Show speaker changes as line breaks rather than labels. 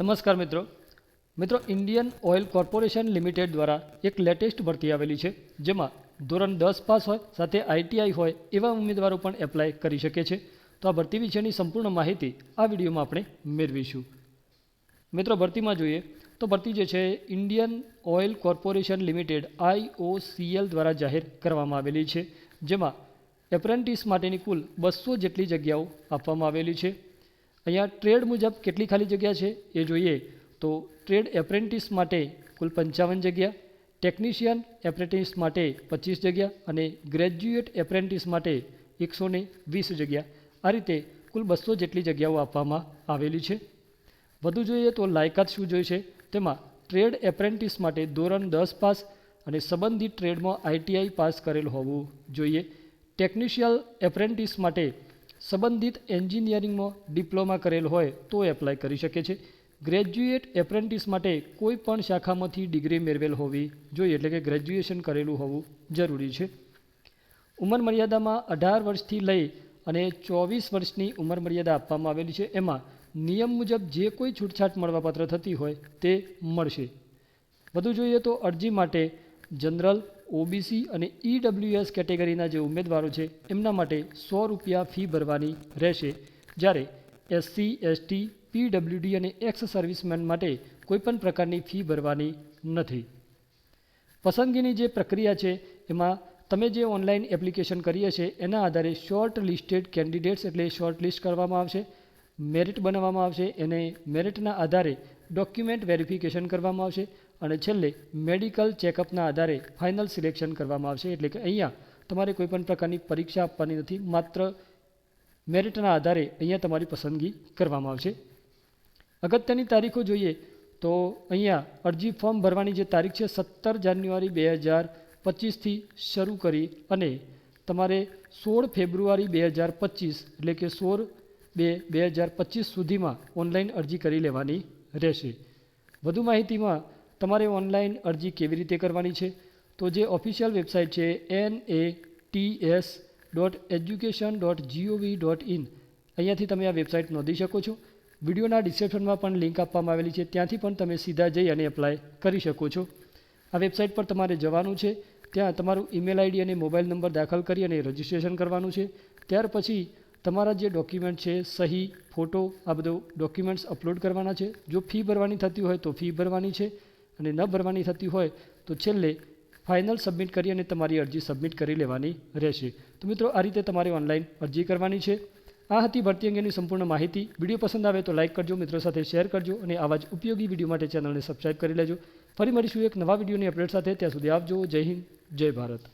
નમસ્કાર મિત્રો. મિત્રો ઇન્ડિયન ઓઇલ કોર્પોરેશન લિમિટેડ દ્વારા એક લેટેસ્ટ ભરતી આવેલી છે, જેમાં ધોરણ દસ પાસ હોય, સાથે આઈટીઆઈ હોય, એવા ઉમેદવારો પણ એપ્લાય કરી શકે છે. તો આ ભરતી વિશેની સંપૂર્ણ માહિતી આ વિડીયોમાં આપણે મેળવીશું. મિત્રો, ભરતીમાં જોઈએ, તો ભરતી જે છે Indian Oil Corporation Limited IOCL દ્વારા જાહેર કરવામાં આવેલી છે, જેમાં એપ્રેન્ટિસ માટેની કુલ બસો જેટલી જગ્યાઓ આપવામાં આવેલી છે. અહીંયા ટ્રેડ મુજબ કેટલી ખાલી જગ્યા છે એ જોઈએ તો ટ્રેડ એપ્રેન્ટિસ માટે કુલ પંચાવન જગ્યા, ટેકનિશિયન એપ્રેન્ટિસ માટે પચીસ જગ્યા અને ગ્રેજ્યુએટ એપ્રેન્ટિસ માટે એકસો વીસ જગ્યા. આ રીતે કુલ બસો જેટલી જગ્યાઓ આપવામાં આવેલી છે. વધુ જોઈએ તો લાયકાત શું જોઈએ છે તેમાં ટ્રેડ એપ્રેન્ટિસ માટે ધોરણ દસ પાસ અને સંબંધિત ટ્રેડમાં આઈટીઆઈ પાસ કરેલ હોવું જોઈએ. ટેકનિશિયલ એપ્રેન્ટિસ માટે સંબંધિત એન્જિનિયરિંગમાં ડિપ્લોમા કરેલ હોય તો એપ્લાય કરી શકે છે. ગ્રેજ્યુએટ એપ્રેન્ટિસ માટે કોઈ પણ શાખામાંથી ડિગ્રી મેળવેલ હોવી જોઈએ, એટલે કે ગ્રેજ્યુએશન કરેલું હોવું જરૂરી છે. ઉંમર મર્યાદામાં અઢાર વર્ષથી લઈ અને ચોવીસ વર્ષની ઉંમર મર્યાદા આપવામાં આવેલી છે. એમાં નિયમ મુજબ જે કોઈ છૂટછાટ મળવાપાત્ર થતી હોય તે મળશે. વધુ જોઈએ તો અરજી માટે જનરલ ઓબીસી અને ઈડબ્લ્યુએસ કેટેગરીના જે ઉમેદવારો છે, એમના માટે સો રૂપિયા ફી ભરવાની રહેશે. જ્યારે એસસી એસટી પીડબ્લ્યુડી અને એક્સ સર્વિસમેન માટે કોઈપણ પ્રકારની ફી ભરવાની નથી. પસંદગીની જે પ્રક્રિયા છે, એમાં તમે જે ઓનલાઈન એપ્લિકેશન કરીએ છે એના આધારે શોર્ટ લિસ્ટેડ કેન્ડિડેટ્સ એટલે શોર્ટ લિસ્ટ કરવામાં આવશે, મેરિટ બનાવવામાં આવશે, એને મેરિટના આધારે ડોક્યુમેન્ટ વેરિફિકેશન કરવામાં આવશે અને છેલ્લે મેડિકલ ચેકઅપના આધારે ફાઇનલ સિલેક્શન કરવામાં આવશે. એટલે કે અહીંયા તમારે કોઈપણ પ્રકારની પરીક્ષા આપવાની નથી, માત્ર મેરિટના આધારે અહીંયા તમારી પસંદગી કરવામાં આવશે. અગત્યની તારીખો જોઈએ તો અહીંયા અરજી ફોર્મ ભરવાની જે તારીખ છે, સત્તર જાન્યુઆરી બે હજાર પચીસથી શરૂ કરી અને તમારે સોળ ફેબ્રુઆરી બે હજાર પચીસ એટલે કે સોળ બે બે હજાર પચીસ સુધીમાં ઓનલાઈન અરજી કરી લેવાની રહેશે. વધુ માહિતીમાં તમારે ઓનલાઈન અરજી કેવી રીતે કરવાની છે? તો જે ઓફિશિયલ વેબસાઇટ છે N A T S dot education dot GOV dot in અહીંયાથી તમે આ વેબસાઇટ નોંધી શકો છો. વિડીયોના ડિસ્ક્રિપ્શનમાં પણ લિંક આપવામાં આવેલી છે. ત્યાંથી પણ તમે સીધા જઈ અને એપ્લાય કરી શકો છો. આ વેબસાઇટ પર તમારે જવાનું છે. ત્યાં તમારું ઈમેલ આઈડી અને મોબાઈલ નંબર દાખલ કરી અને રજિસ્ટ્રેશન કરવાનું છે. ત્યાર પછી તમારા જે ડોક્યુમેન્ટ છે, સહી ફોટો આ બધું ડોક્યુમેન્ટ્સ અપલોડ કરવાના છે. જો ફી ભરવાની થતી હોય તો ફી ભરવાની છે અને ન ભરવાની થતી હોય તો છેલ્લે ફાઇનલ સબમિટ કરી અને તમારી અરજી સબમિટ કરી લેવાની રહેશે. તો મિત્રો, આ રીતે તમારે ઓનલાઈન અરજી કરવાની છે. આ હતી ભરતી અંગેની સંપૂર્ણ માહિતી. વીડિયો પસંદ આવે તો લાઇક કરજો, મિત્રો સાથે શેર કરજો અને આવા જ ઉપયોગી વીડિયો માટે ચેનલને સબસ્ક્રાઈબ કરી લેજો. ફરી મળીશું એક નવા વિડીયોની અપડેટ સાથે. ત્યાં સુધી આવજો જય હિન્દ, જય ભારત.